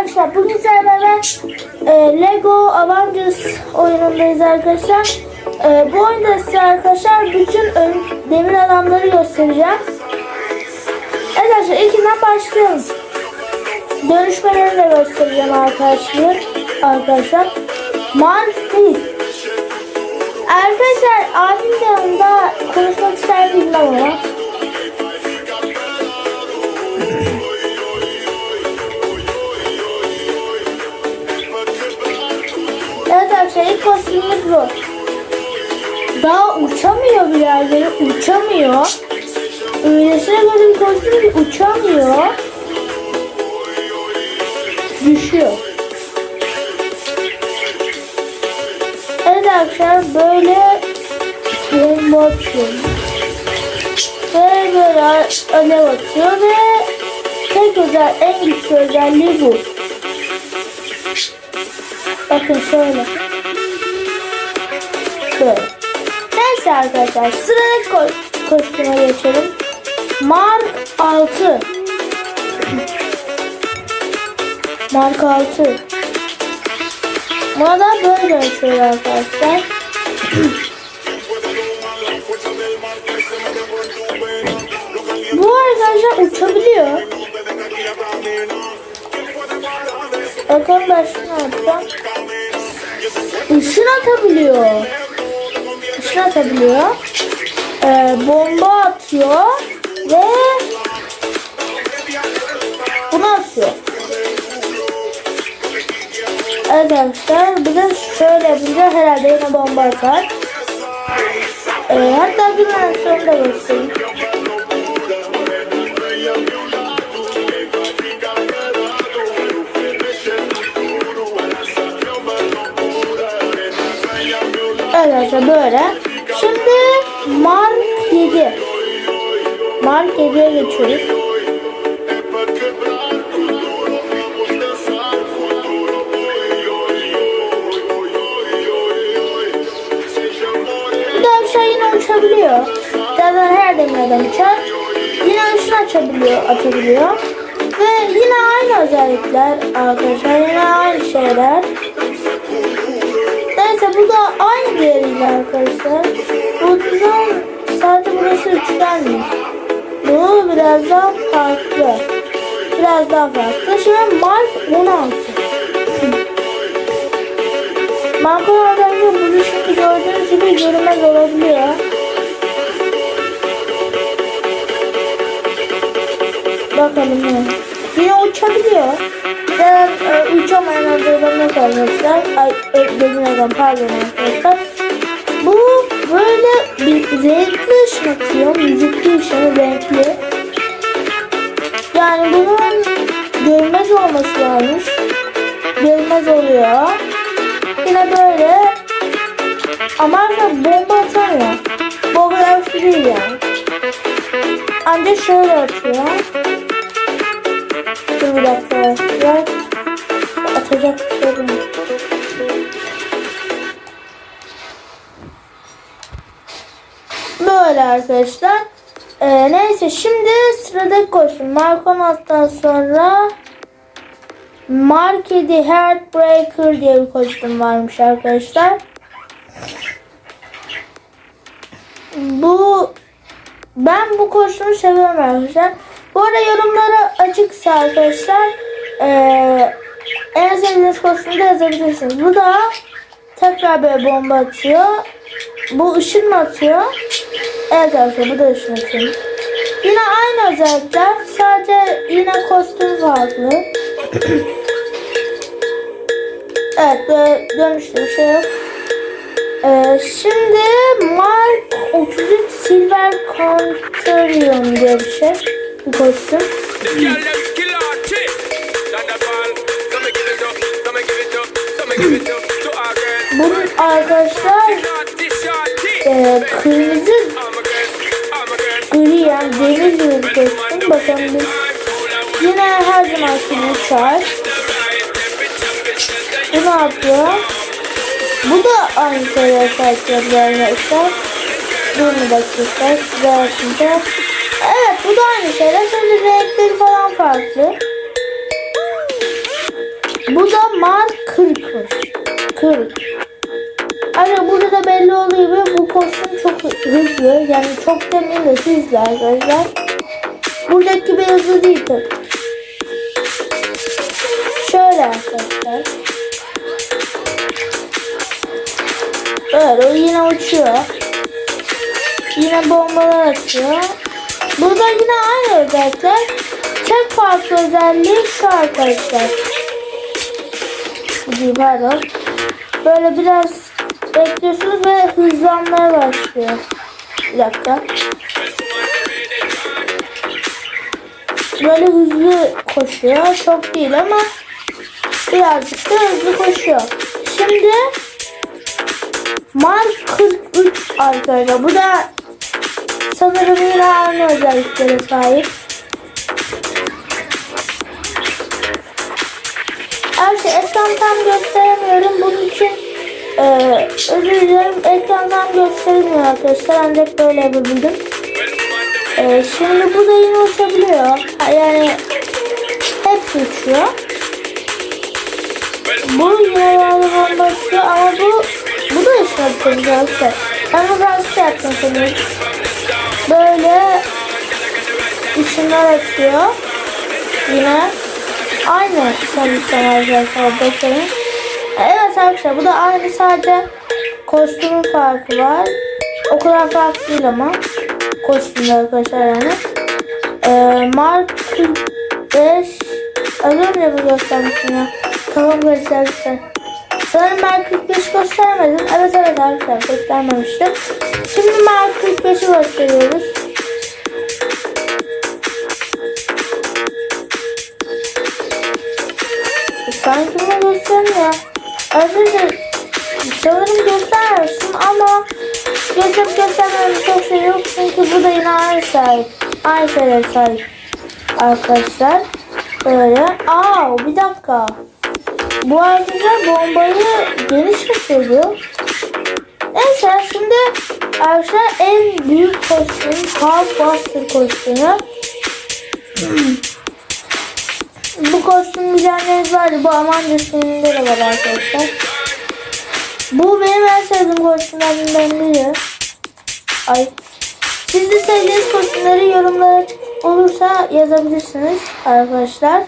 arkadaşlar bugün sizlerle e, Lego Avengers oyunundayız arkadaşlar. E, bu oyunda size arkadaşlar bütün ön, demir adamları göstereceğim. Arkadaşlar ilkinden başlayalım. Dönüşmelerini de göstereceğim arkadaşlar. Arkadaşlar. 1. Arkadaşlar abim de yanında konuşmak ister ama. Kostümümüz bu. Daha uçamıyor birader, uçamıyor. Öylesine böyle bir kostüm uçamıyor. Düşüyor. Evet arkadaşlar böyle bomba atıyor. Ve böyle alev atıyor ve tek özel, en güçlü özelliği bu. Bakın. Şöyle. Arkadaşlar sıradaki ko kostüme geçelim. Mark 6. Mark 6. Buna da böyle dönüşüyor arkadaşlar. Bu arkadaşlar uçabiliyor. Bakalım ben şunu yapacağım. Işın atabiliyor. Işın atabiliyor. Ee, bomba atıyor. Ve bunu atıyor. Evet arkadaşlar bir de şöyle yapınca herhalde yine bomba atar. Ee, hatta bir versiyonu da göstereyim. Arkadaşlar böyle. Şimdi Mark 7. Mark 7'ye geçiyoruz. De aşağı yine uçabiliyor. Zaten her demirden uçar. Yine ışın açabiliyor, atabiliyor. Ve yine aynı özellikler arkadaşlar. Yine aynı şeyler. Neyse bu da aynı değeriyle arkadaşlar. Bunun sadece burası üçgenli. Bu biraz daha farklı. Biraz daha farklı. Şimdi Mark 16. Mark 16'da bunu şimdi gördüğünüz gibi görünmez olabiliyor. Bakalım ne? Yine uçabiliyor. Ben e, uçamayan adamlar arkadaşlar. Ay demir adam pardon arkadaşlar. Bu böyle bir renkli ışın atıyor. Müzikli ışın renkli. Yani bunun görmez olması varmış. Görmez oluyor. Yine böyle ama bomba atamıyor. Kadar değil yani. Ancak şöyle atıyor. Dur bir dakika arkadaşlar. Atacak bir şey değil. Böyle arkadaşlar. Ee, neyse şimdi sıradaki koşun. Mark 16'dan sonra Mark 7 Heartbreaker diye bir kostüm varmış arkadaşlar. Bu ben bu kostümü seviyorum arkadaşlar. Bu arada yorumlara açıksa arkadaşlar eee en sevdiğiniz kostümü de yazabilirsiniz. Bu da tekrar böyle bomba atıyor. Bu ışın mı atıyor? Evet arkadaşlar bu da ışın atıyor. Yine aynı özellikler. Sadece yine kostüm farklı. evet böyle bir şey yok. Ee, şimdi Mark 33 Silver Contrarium diye bir şey. Our girl. Bunun arkadaşlar e, kırmızı gri yani demir gibi bir kostüm. Bakalım bir. Yine her zaman gibi uçar. Bu ne yapıyor? Bu da aynı şeyler sahip arkadaşlar. Dur bir dakika. Size açınca. Evet bu da aynı şeyler. Sadece renkleri falan farklı. Bu da Mark 40'mış. 40. Ayrıca burada da belli oluyor gibi bu kostüm çok hızlı. Yani çok demeyeyim de hızlı arkadaşlar. Buradaki hızlı değil tabii. Şöyle arkadaşlar. Evet o yine uçuyor. Yine bombalar atıyor. Burada yine aynı özellikler. Tek farklı özelliği şu arkadaşlar. Pardon. Böyle biraz bekliyorsunuz ve hızlanmaya başlıyor. Bir dakika. Böyle hızlı koşuyor. Çok değil ama birazcık da hızlı koşuyor. Şimdi Mark 43 arkadaşlar. Bu da sanırım yine aynı özelliklere sahip. Arkadaşlar ekran tam gösteremiyorum. Bunun için e, özür dilerim. Ekran tam göstermiyor arkadaşlar. Ancak böyle yapabildim. E, şimdi bu da yine uçabiliyor. Yani hepsi uçuyor. Bu yine bomba atıyor ama bu bu da işe atıyor arkadaşlar. Ben bir şey yaptım sanırım. Böyle ışınlar atıyor. Yine aynı sanırsam arkadaşlar bakın. Evet arkadaşlar bu da aynı sadece kostümün farkı var. O kadar farklı değil ama kostümde arkadaşlar yani. Ee, Mark 45 Az önce bu göstermiştim ya. Karıştı arkadaşlar. Sanırım Mark 45 göstermedim. Evet evet arkadaşlar göstermemiştim. Şimdi Mark 45'i gösteriyoruz. Sanki bunu göstermiyor. Arkadaşlar sanırım göstermemiştim ama gösterip göstermeyen çok şey yok çünkü bu da yine aynı sahip. Aynı şeyler sahip. Arkadaşlar böyle. Aa bir dakika. Bu arkadaşlar bombayı geniş atıyordu. Neyse şimdi arkadaşlar en büyük kostüm Hulkbuster kostümü. Bu kostüm bilenleriniz vardı. Bu Amanda filminde de var arkadaşlar. Bu benim en sevdiğim kostümlerden biri. Ay. Siz de sevdiğiniz kostümleri yorumlara olursa yazabilirsiniz arkadaşlar.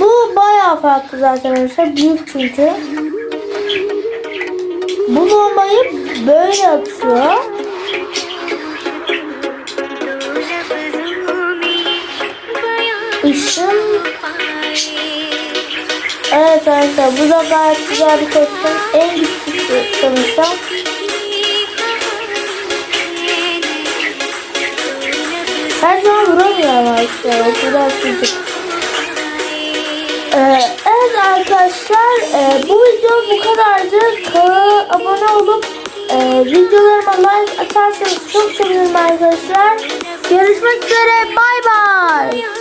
Bu bayağı farklı zaten arkadaşlar. Büyük çünkü. Bu bombayı böyle atıyor. Işın Evet arkadaşlar bu da gayet güzel bir kostüm. En güçlüsü sanırsam. Her zaman vuramıyorum arkadaşlar. O biraz gıcık. Ee, evet arkadaşlar e, bu video bu kadardı. Kanala abone olup e, videolarıma like atarsanız çok sevinirim arkadaşlar. Görüşmek üzere. Bye.